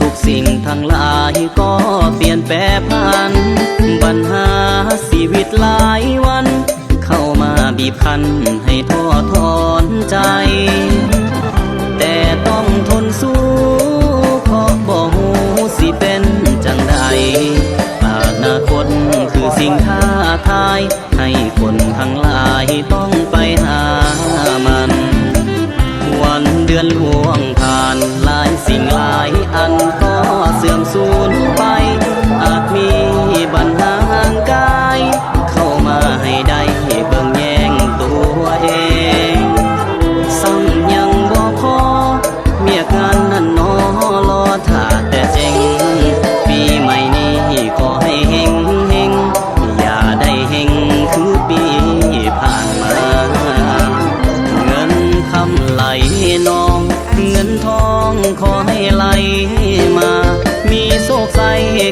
ทุกสิ่งทั้งหลายก็เปลี่ยนแปรพันปัญหาชีวิตหลายวัน เข้ามาบีบคั้นให้ท้อถอนใจ แต่ต้อง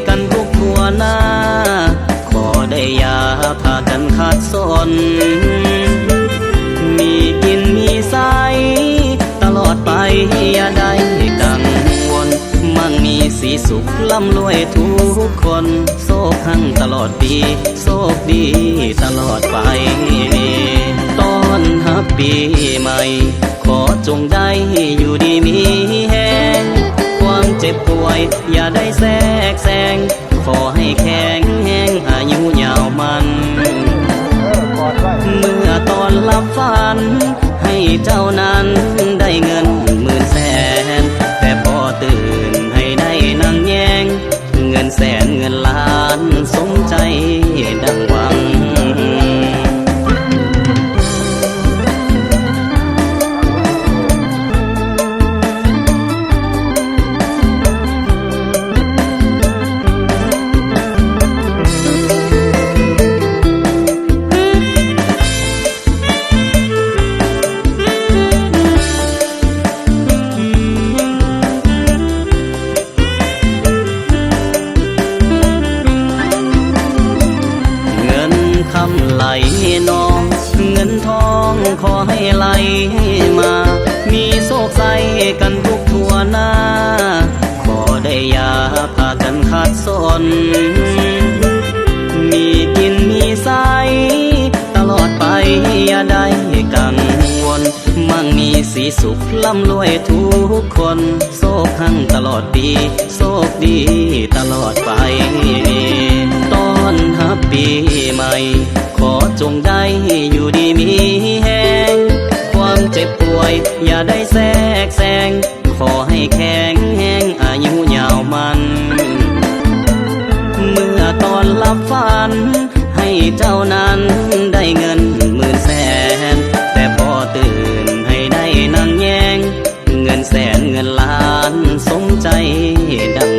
กันทุกทัวหน้า ขอได้ยาพากันขาดสน มีกินมีใสตลอดไปอย่าได้กังวลมั่งมีสีสุขล่ำรวยทุกคนโชคทั้งตลอดปีโชคดีตลอดไปต้อนรับปีใหม่ ขอจงได้อยู่ดีมีแห เจ็บป่วย อย่าได้แทรกแซง ขอให้แข็งแห้งอายุยาวมัน เมื่อตอนหลับฝัน ให้เจ้านั้นได้เงินหมื่นแสน แต่พอตื่นให้ได้นั่งแยง เงินแสนเงินล้านสมใจ ไหลมา มีโศกใสกันทุกทัวหน้าขอได้ยาพากันขาดสน มีกินมีใสตลอดไปอย่าได้กังวล มั่งมีสีสุขล่ำรวยทุกคนโชคทั้งตลอดปีโชคดีตลอดไปต้อนรับปีใหม่ ขอจงได้อยู่ดีมีแหงความเจ็ บป่วย อย่าได้แทรกแซง ขอให้แข็งแห้งอายุยาวมัน เมื่อตอนหลับฝัน ให้เจ้านั้นได้เงินหมื่นแสน แต่พอตื่นให้ได้นั่งแยง เงินแสนเงินล้านสมใจดัง